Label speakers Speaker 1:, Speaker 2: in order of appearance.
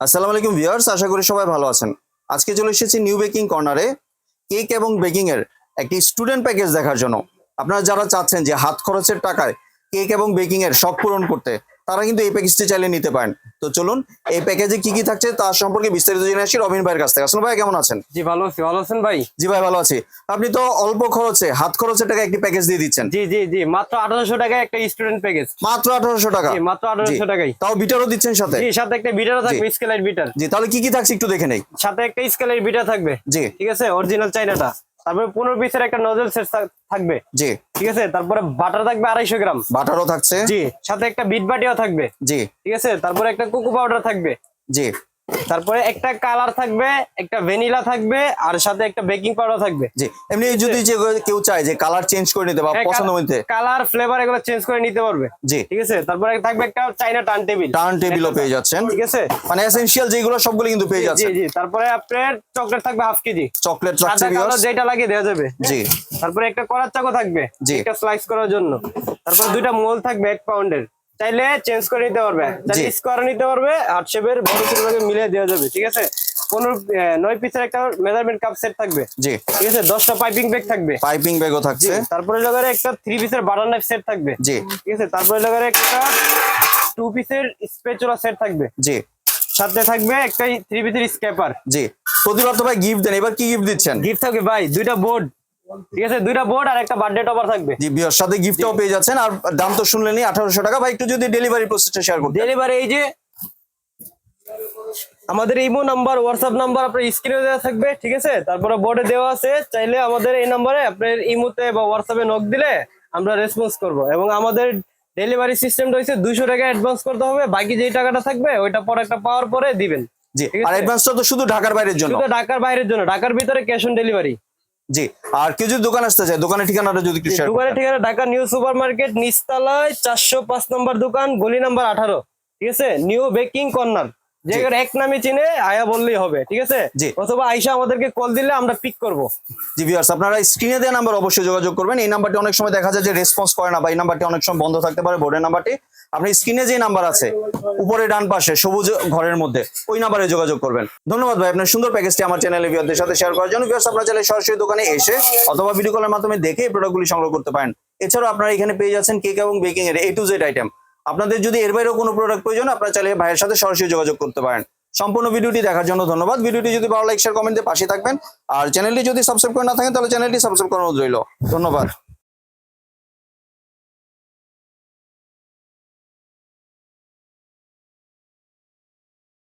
Speaker 1: আসসালামু আলাইকুম ভিউয়ার্স, আশা করি সবাই ভালো আছেন। আজকে চলে এসেছি নিউ বেকিং কর্নারে কেক এবং বেকিং এর একটি স্টুডেন্ট প্যাকেজ দেখার জন্য। আপনারা যারা চাচ্ছেন যে হাত খরচের টাকায় কেক এবং বেকিং এর শখ পূরণ করতে তারা কিন্তু এই প্যাকেজটি চাইলে নিতে পারেন। তো চলুন এই প্যাকেজে কি কি থাকছে তার সম্পর্কে বিস্তারিত জেনে আসি রবিন ভাইয়ের কাছ থেকে। আসলে ভাই কেমন আছেন?
Speaker 2: জি ভালো আছি। ভালো আছেন ভাই?
Speaker 1: জি ভাই ভালো আছি। আপনি তো অল্প খরচে হাত খরচের টাকা একটি প্যাকেজ দিয়ে দিচ্ছেন।
Speaker 2: জি জি জি মাত্র আঠারোশো টাকায় একটা স্টুডেন্ট প্যাকেজ
Speaker 1: মাত্র আঠারোশো টাকা?
Speaker 2: জি মাত্র আঠারোশো
Speaker 1: জি।
Speaker 2: টাকাই
Speaker 1: তাও বিটারও দিচ্ছেন সাথে?
Speaker 2: জি সাথে একটা বিটারও থাকবে স্কেলাইট বিটার
Speaker 1: জি তাহলে কি কি থাকছে একটু দেখে নেই।
Speaker 2: সাথে একটা স্কেলাইট বিটার থাকবে।
Speaker 1: জি।
Speaker 2: ঠিক আছে? অরিজিনাল চাইনাটা। তারপরে পনেরো পিসের একটা নজল সেট থাকবে।
Speaker 1: জি।
Speaker 2: ঠিক আছে? তারপরে বাটার থাকবে আড়াইশো গ্রাম।
Speaker 1: বাটারও থাকছে।
Speaker 2: জি সাথে একটা বিট বাটিও থাকবে।
Speaker 1: জি।
Speaker 2: ঠিক আছে? তারপরে একটা কোকো পাউডার থাকবে।
Speaker 1: জি।
Speaker 2: তারপরে একটা কালার থাকবে একটা ভ্যানিলা থাকবে আর সাথে একটা বেকিং পাউডার থাকবে।
Speaker 1: জি এমনি যদি যে কেউ চায় যে কালার চেঞ্জ করে নিতে বা
Speaker 2: হ্যাঁ,
Speaker 1: পছন্দ মধ্যে।
Speaker 2: কালার ফ্লেভার এগুলো চেঞ্জ করে নিতে পারবে।
Speaker 1: জি।
Speaker 2: ঠিক আছে? তারপরে থাকবে একটা চাইনা টার্ন টেবিল
Speaker 1: টার্ন টেবিলও পেয়ে যাচ্ছেন।
Speaker 2: ঠিক আছে?
Speaker 1: মানে এসেনশিয়াল যেগুলো সবগুলো কিন্তু পেয়ে
Speaker 2: জি
Speaker 1: যাচ্ছেন।
Speaker 2: জি। তারপরে আপনার চকলেট থাকবে হাফ কেজি।
Speaker 1: চকলেট রাখছে
Speaker 2: কালো যেটা লাগে দেওয়া যাবে।
Speaker 1: জি।
Speaker 2: তারপরে একটা করার থাকবে।
Speaker 1: জি।
Speaker 2: একটা স্লাইস করার জন্য। তারপর দুইটা মোল থাকবে এক পাউন্ডের চাইলে চেঞ্জ করে নিতে পারবে। স্কোয়ার নিতে পারবে হার্ট শেপের বড় ছোট মিলিয়ে দেওয়া যাবে ঠিক আছে? পনেরো নয় পিসের একটা মেজারমেন্ট কাপ সেট থাকবে।
Speaker 1: জি।
Speaker 2: ঠিক আছে? দশটা পাইপিং ব্যাগ থাকবে।
Speaker 1: পাইপিং ব্যাগও থাকছে।
Speaker 2: তারপরে লাগারে একটা থ্রি পিসের বাটার নাইফ সেট থাকবে।
Speaker 1: জি।
Speaker 2: ঠিক আছে? তারপরে লাগারে একটা টু পিসের স্পেচুলা সেট থাকবে।
Speaker 1: জি।
Speaker 2: সাথে থাকবে একটা থ্রি পিসের স্কেপার
Speaker 1: জি। প্রতিবার তো ভাই গিফট দেন এবার কি গিফট দিচ্ছেন?
Speaker 2: গিফট থাকবে ভাই দুইটা বোর্ড ঠিক আছে দুইটা বোর্ড আর একটা বার্থডে টপার থাকবে।
Speaker 1: জি বিয়র সাথে গিফটও পেয়ে যাচ্ছেন আর দাম তো শুনলেনই আঠারোশো টাকা। ভাই একটু যদি ডেলিভারি প্রসেসটা শেয়ার করতে
Speaker 2: ডেলিভারি এই যে আমাদের ইমো নাম্বার হোয়াটসঅ্যাপ নাম্বার আপনার স্ক্রিনে দেওয়া থাকবে ঠিক আছে? তারপরে বোর্ডে দেওয়া আছে চাইলে আমাদের এই নাম্বারে আপনার ইমোতে বা হোয়াটসঅ্যাপে নক দিলে আমরা রেসপন্স করব। এবং আমাদের ডেলিভারি সিস্টেমটা হচ্ছে দুইশো টাকা অ্যাডভান্স করতে হবে বাকি যে টাকাটা থাকবে ওইটা প্রোডাক্টটা পাওয়ার পরে দিবেন।
Speaker 1: জি আর অ্যাডভান্সটা তো শুধু ঢাকার বাইরের জন্য।
Speaker 2: শুধু ঢাকার বাইরের জন্য ঢাকার ভিতরে ক্যাশ অন ডেলিভারি
Speaker 1: জি আর কেউ যদি দোকান আসতে চায় দোকানের ঠিকানাটা যদি একটু শেয়ার
Speaker 2: দোকানের ঠিকানা ঢাকা নিউ সুপার মার্কেট নিচতলায় চারশো পাঁচ নম্বর দোকান গলি নাম্বার আঠারো। ঠিক আছে? New baking corner. যে এক নামে চিনে আয়া বললেই হবে ঠিক আছে?
Speaker 1: জি।
Speaker 2: অথবা আইসা আমাদেরকে কল দিলে আমরা পিক করব।
Speaker 1: জি ভিউয়ার্স আপনারা স্ক্রিনে দেওয়া নাম্বার অবশ্যই যোগাযোগ করবেন। এই নাম্বারটি অনেক সময় দেখা যায় যে রেসপন্স করে না বা এই নাম্বারটি অনেক সময় বন্ধ থাকতে পারে বোর্ডের নাম্বারটি আপনি স্ক্রিনে যে নাম্বার আছে, উপরে ডান পাশে, সবুজ ঘরের মধ্যে, ওই নাম্বারে যোগাযোগ করবেন। ধন্যবাদ ভাই, আপনার সুন্দর প্যাকেজটি আমার চ্যানেলে ভিউয়ারদের সাথে শেয়ার করার জন্য। ভিউয়ার্স আপনারা চাইলে সরাসরি দোকানে এসে অথবা ভিডিও কলের মাধ্যমে দেখে এই প্রোডাক্টগুলি সংগ্রহ করতে পারেন। এছাড়াও আপনারা এখানে পেয়ে যাচ্ছেন কেক এবং বেকিং এর এ টু জেড আইটেম আপনাদের যদি এর বাইরেও কোনো প্রোডাক্ট প্রয়োজন, আপনারা চাইলে ভাইয়ের সাথে সরাসরি যোগাযোগ করতে পারেন। সম্পূর্ণ ভিডিওটি দেখার জন্য ধন্যবাদ। ভিডিওটি যদি ভালো লাইক শেয়ার কমেন্টে পাশে থাকবেন। আর চ্যানেলটি যদি সাবস্ক্রাইব করে না থাকেন, তাহলে চ্যানেলটি সাবস্ক্রাইব করানো রইল। ধন্যবাদ।